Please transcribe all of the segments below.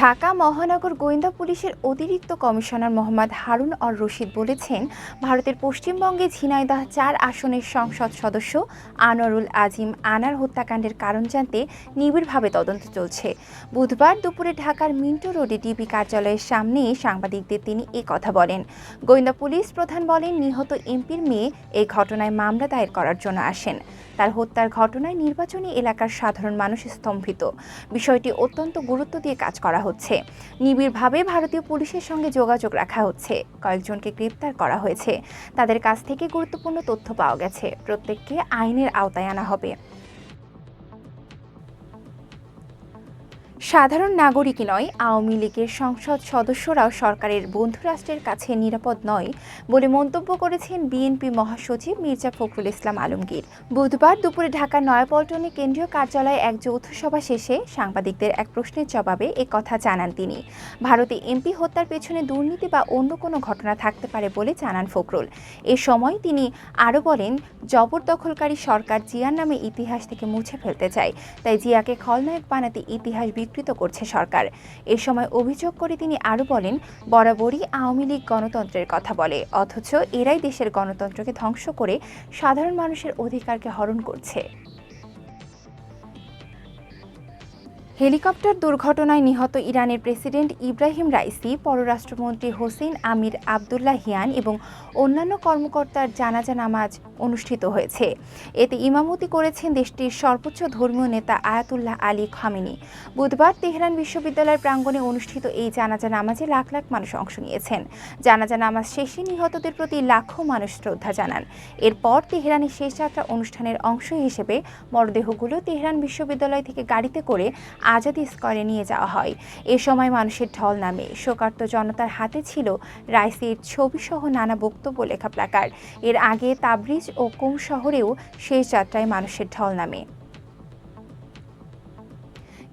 ঢাকা মহানগর গোয়েন্দা পুলিশের অতিরিক্ত কমিশনার মোহাম্মদ হারুন অর রশিদ বলেছেন, ভারতের পশ্চিমবঙ্গে ঝিনাইদহ চার আসনের সংসদ সদস্য আনোয়ারুল আজিম আনার হত্যাকাণ্ডের কারণ জানতে নিবিড়ভাবে তদন্ত চলছে। বুধবার দুপুরে ঢাকার মিন্টো রোডে ডিবি কার্যালয়ের সামনে সাংবাদিকদের তিনি এ কথা বলেন। গোয়েন্দা পুলিশ প্রধান বলেন, নিহত এমপির মেয়ে এই ঘটনায় মামলা দায়ের করার জন্য আসেন। তার হত্যার ঘটনায় নির্বাচনী এলাকার সাধারণ মানুষ স্তম্ভিত। বিষয়টি অত্যন্ত গুরুত্ব দিয়ে কাজ করা হচ্ছে। নিবিড়ভাবে ভারতীয় পুলিশের সঙ্গে যোগাযোগ রাখা হচ্ছে। কয়েকজনকে গ্রেপ্তার করা হয়েছে। তাদের কাছ থেকে গুরুত্বপূর্ণ তথ্য পাওয়া গেছে। প্রত্যেককে আইনের আওতায় আনা হবে। সাধারণ নাগরিকই নয়, আওয়ামী লীগের সংসদ সদস্যরাও সরকারের বন্ধু রাষ্ট্রের কাছে নিরাপদ নয় বলে মন্তব্য করেছেন বিএনপি মহাসচিব মির্জা ফখরুল ইসলাম আলমগীর। বুধবার দুপুরে ঢাকার নয়াপল্টনে কেন্দ্রীয় কার্যালয়ে এক যৌথ সভা শেষে সাংবাদিকদের এক প্রশ্নের জবাবে এ কথা জানান তিনি। ভারতে এমপি হত্যার পেছনে দুর্নীতি বা অন্য কোনো ঘটনা থাকতে পারে বলে জানান ফখরুল। এ সময় তিনি আরও বলেন, জবরদখলকারী সরকার জিয়ার নামে ইতিহাস থেকে মুছে ফেলতে চায়। তাই জিয়াকে খলনায়ক বানাতে ইতিহাস বিকৃত করছে সরকার। এ সময় অভিযোগ করে তিনি আরও বলেন, বরাবরই আওয়ামী লীগ গণতন্ত্রের কথা বলে, অথচ এরাই দেশের গণতন্ত্রকে ধ্বংস করে সাধারণ মানুষের অধিকারকে হরণ করছে। হেলিকপ্টার দুর্ঘটনায় নিহত ইরানের প্রেসিডেন্ট ইব্রাহিম রাইসি, পররাষ্ট্রমন্ত্রী হোসেন আমির আবদুল্লাহ হিয়ান এবং অন্যান্য কর্মকর্তার জানাজা নামাজ অনুষ্ঠিত হয়েছে। এতে ইমামতি করেছেন দেশটির সর্বোচ্চ ধর্মীয় নেতা আয়াতুল্লাহ আলী খামিনি। বুধবার তেহরান বিশ্ববিদ্যালয়ের প্রাঙ্গণে অনুষ্ঠিত এই জানাজা নামাজে লাখ লাখ মানুষ অংশ নিয়েছেন। জানাজা নামাজ শেষে নিহতদের প্রতি লাখো মানুষ শ্রদ্ধা জানান। এরপর তেহরানের শেষ যাত্রা অনুষ্ঠানের অংশ হিসেবে মরদেহগুলো তেহরান বিশ্ববিদ্যালয় থেকে গাড়িতে করে আজাদি স্কোয়ারে নিয়ে যাওয়া হয়। এ সময় মানুষের ঢল নামে। শোকার্ত জনতার হাতে ছিল রাইসির ছবিসহ নানা বক্তব্য, লেখা প্লাকার। এর আগে তাবরিজ ও কুম শহরেও শেষ যাত্রায় মানুষের ঢল নামে।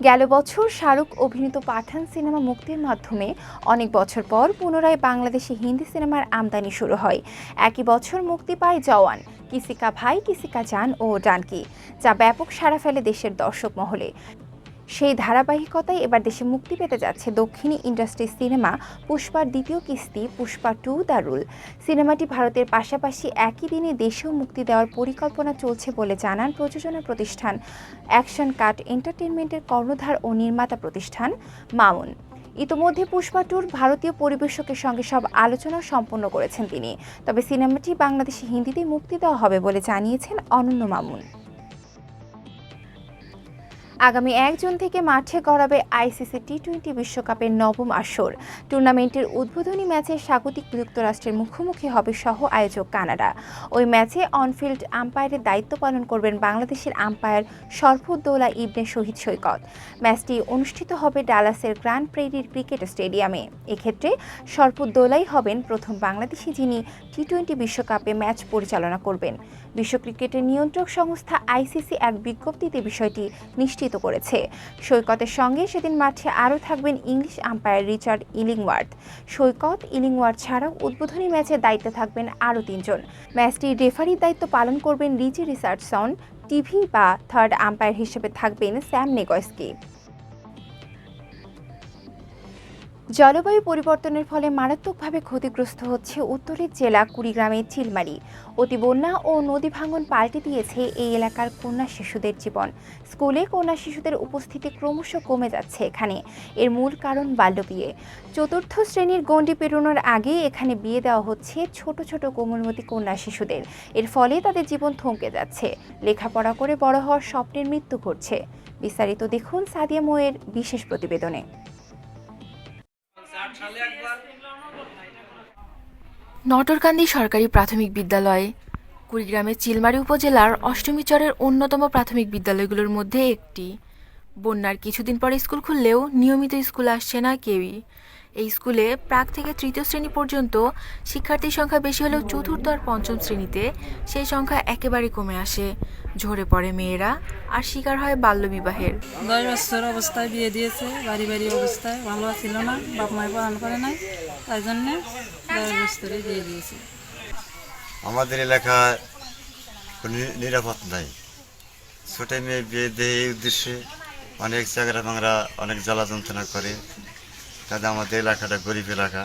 গেল বছর শাহরুখ অভিনীত পাঠান সিনেমা মুক্তির মাধ্যমে অনেক বছর পর পুনরায় বাংলাদেশে হিন্দি সিনেমার আমদানি শুরু হয়। একই বছর মুক্তি পায় জওয়ান, কিসিকা ভাই, কিসিকা জান ও ডানকি, যা ব্যাপক সাড়া ফেলে দেশের দর্শক মহলে। সেই ধারাবাহিকতায় এবার দেশে মুক্তি পেতে যাচ্ছে দক্ষিণী ইন্ডাস্ট্রি সিনেমা পুষ্পার দ্বিতীয় কিস্তি, পুষ্পা টু দারুল। সিনেমাটি ভারতের পাশাপাশি একই দিনে দেশেও মুক্তি দেওয়ার পরিকল্পনা চলছে বলে জানান প্রযোজনা প্রতিষ্ঠান অ্যাকশন কাট এন্টারটেনমেন্টের কর্ণধার ও নির্মাতা প্রতিষ্ঠান মামুন। ইতোমধ্যে পুষ্পা টুর ভারতীয় পরিবেশকের সঙ্গে সব আলোচনা সম্পন্ন করেছেন তিনি। তবে সিনেমাটি বাংলাদেশে হিন্দিতে মুক্তি দেওয়া হবে বলে জানিয়েছেন অনন্য মামুন। আগামী এক জুন থেকে মাঠে গড়াবে আইসিসি টি টোয়েন্টি বিশ্বকাপের নবম আসর। টুর্নামেন্টের উদ্বোধনী ম্যাচে স্বাগতিক যুক্তরাষ্ট্রের মুখোমুখি হবে সহ আয়োজক কানাডা। ওই ম্যাচে অনফিল্ড আম্পায়ারের দায়িত্ব পালন করবেন বাংলাদেশের আম্পায়ার শরফুদ্দৌলা ইবনে শহীদ সৈকত। ম্যাচটি অনুষ্ঠিত হবে ডালাসের গ্র্যান্ড প্রেরির ক্রিকেট স্টেডিয়ামে। এক্ষেত্রে শরফুদ্দৌলাই হবেন প্রথম বাংলাদেশি যিনি টি টোয়েন্টি বিশ্বকাপে ম্যাচ পরিচালনা করবেন। বিশ্ব ক্রিকেটের নিয়ন্ত্রক সংস্থা আইসিসি এক বিজ্ঞপ্তিতে বিষয়টি নিশ্চিত করেছে। সৈকতের সঙ্গে সেদিন মাঠে আরও থাকবেন English umpire Richard Illingworth. Saikat, Illingworth ছাড়াও উদ্বোধনী ম্যাচে দায়িত্বে থাকবেন আরও তিনজন। ম্যাচটি রেফারির দায়িত্ব পালন করবেন রিচি রিচার্ডসন, টিভি বা থার্ড আম্পায়ার হিসেবে থাকবেন স্যাম নেগস্কি জলবায়ু পরিবর্তনের ফলে মারাত্মকভাবে ক্ষতিগ্রস্ত হচ্ছে উত্তরের জেলা কুড়িগ্রামের চিলমারি অতি বন্যা ও নদী ভাঙন পাল্টে দিয়েছে এই এলাকার কন্যা শিশুদের জীবন। স্কুলে কন্যা শিশুদের উপস্থিতি ক্রমশ কমে যাচ্ছে এখানে। এর মূল কারণ বাল্যবিয়ে চতুর্থ শ্রেণির গণ্ডি পেরোনোর আগে এখানে বিয়ে দেওয়া হচ্ছে ছোট ছোট কোমলমতি কন্যা শিশুদের। এর ফলে তাদের জীবন থমকে যাচ্ছে। লেখাপড়া করে বড় হওয়ার স্বপ্নের মৃত্যু ঘটছে। বিস্তারিত দেখুন সাদিয়া মোয়ের বিশেষ প্রতিবেদনে। নটরকান্দি সরকারি প্রাথমিক বিদ্যালয়। কুড়িগ্রামের চিলমারি উপজেলার অষ্টমীচরের অন্যতম প্রাথমিক বিদ্যালয়গুলোর মধ্যে একটি। বন্যার কিছুদিন পরে স্কুল খুললেও নিয়মিত স্কুল আসছে না কেউই। এই স্কুলে প্রাক থেকে তৃতীয় শ্রেণি পর্যন্ত শিক্ষার্থীর সংখ্যা বেশি হলেও চতুর্থ আর পঞ্চম শ্রেণীতে সেই সংখ্যা একেবারে কমে আসে। ঝরে পড়ে মেয়েরা আর শিকার হয় বাল্যবিবাহের। দশ বছর অবস্থায় বিয়ে দিয়েছে বাড়ি বাড়ি অবস্থায় ভালো ছিল না বাপ মায়ের পড়ানো করে নাই তাই জন্যে দশ বছরে বিয়ে দিয়েছে। আমাদের এলাকায় নি- নিরাপদ নাই। ছোটো মেয়ে বিয়ে দেয় এই উদ্দেশ্যে অনেক চাকরা বাংরা অনেক জ্বালা যন্ত্রণা করে। তাতে আমাদের এলাকাটা গরিব এলাকা।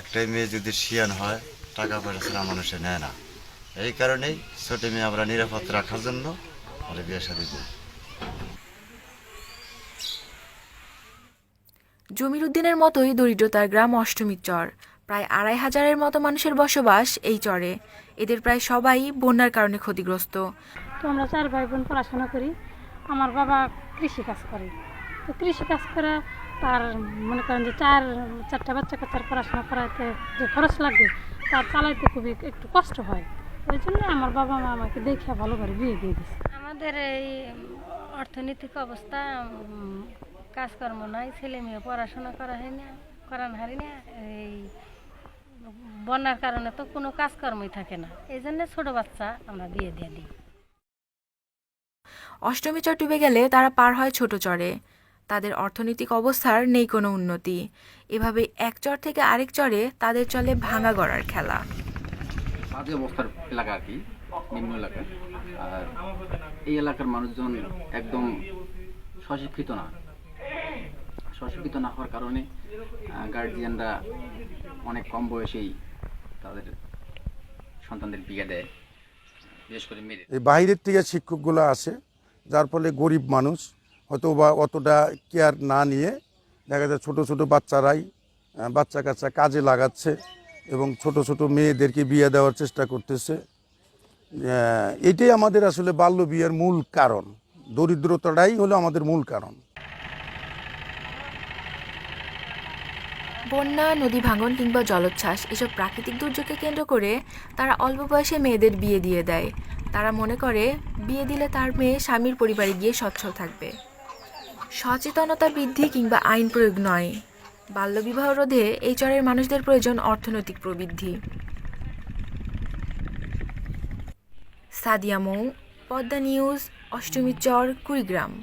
একটাই মেয়ে যদি শিয়ান হয় টাকা পয়সা ছাড়া মানুষে নেয় না। এই কারণেই ছোটো মেয়ে আমরা নিরাপদ রাখার জন্য আমরা বিয়ে শাদি দিই। জমির উদ্দিনের মতোই দরিদ্রতার গ্রাম অষ্টমীর চর। প্রায় আড়াই হাজারের মতো মানুষের বসবাস এই চরে। এদের প্রায় সবাই বন্যার কারণে ক্ষতিগ্রস্ত। তো আমরা চার ভাই বোন পড়াশোনা করি। আমার বাবা কৃষি কাজ করে। তো কৃষি কাজ করে তার মনে করেন যে চার চারটা বাচ্চা কাচ্চার পড়াশোনা করাইতে যে খরচ লাগে তার চালাইতে খুবই একটু কষ্ট হয়। ওই জন্য আমার বাবা মা আমাকে দেখে ভালো করে বিয়ে দিয়ে দিচ্ছে আমাদের এই অর্থনৈতিক অবস্থা কাজকর্ম নাই ছেলে মেয়ে পড়াশোনা করা হয় না করান হারি না এই বন্যার কারণে তো কোনো কাজকর্মই থাকে না। এই জন্য ছোটো বাচ্চা আমরা বিয়ে দিয়ে দিই। অষ্টমী চর ডুবে গেলে তারা পার হয় ছোট চরে। তাদের অর্থনৈতিক অবস্থার নেই কোনো উন্নতি। এভাবে এক চর থেকে আরেক চরে তাদের চলে ভাঙা গড়ার খেলা। বাজে অবস্থার এলাকা আর কি নিম্ন এলাকা। আর এই এলাকার মানুষজন একদম স্বশিক্ষিত না। স্বশিক্ষিত না হওয়ার কারণে গার্জিয়ানরা অনেক কম বয়সেই তাদের সন্তানদের বিয়ে দেয় বিশেষ করে মেয়েদের। এই বাইরের থেকে শিক্ষকগুলো আসে যার ফলে গরিব মানুষ হয়তো বা অতটা কেয়ার না নিয়ে দেখা যায় ছোটো ছোটো বাচ্চারাই বাচ্চা কাচ্চা কাজে লাগাচ্ছে এবং ছোট ছোট মেয়েদেরকে বিয়ে দেওয়ার চেষ্টা করতেছে। এটাই আমাদের আসলে বাল্য বিয়ের মূল কারণ। দরিদ্রতাটাই হলো আমাদের মূল কারণ। বন্যা, নদী ভাঙন কিংবা জলোচ্ছ্বাস, এসব প্রাকৃতিক দুর্যোগকে কেন্দ্র করে তারা অল্প বয়সে মেয়েদের বিয়ে দিয়ে দেয়। তারা মনে করে, বিয়ে দিলে তার মেয়ে স্বামীর পরিবারে গিয়ে সচ্ছল থাকবে। সচেতনতা বৃদ্ধি কিংবা আইন প্রয়োগ নয়। বাল্যবিবাহ রোধে এই চরের মানুষদের প্রয়োজন অর্থনৈতিক প্রবৃদ্ধি। Sadia Mou, Padma news Ashtami Char, Kurigram.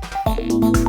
Thank you.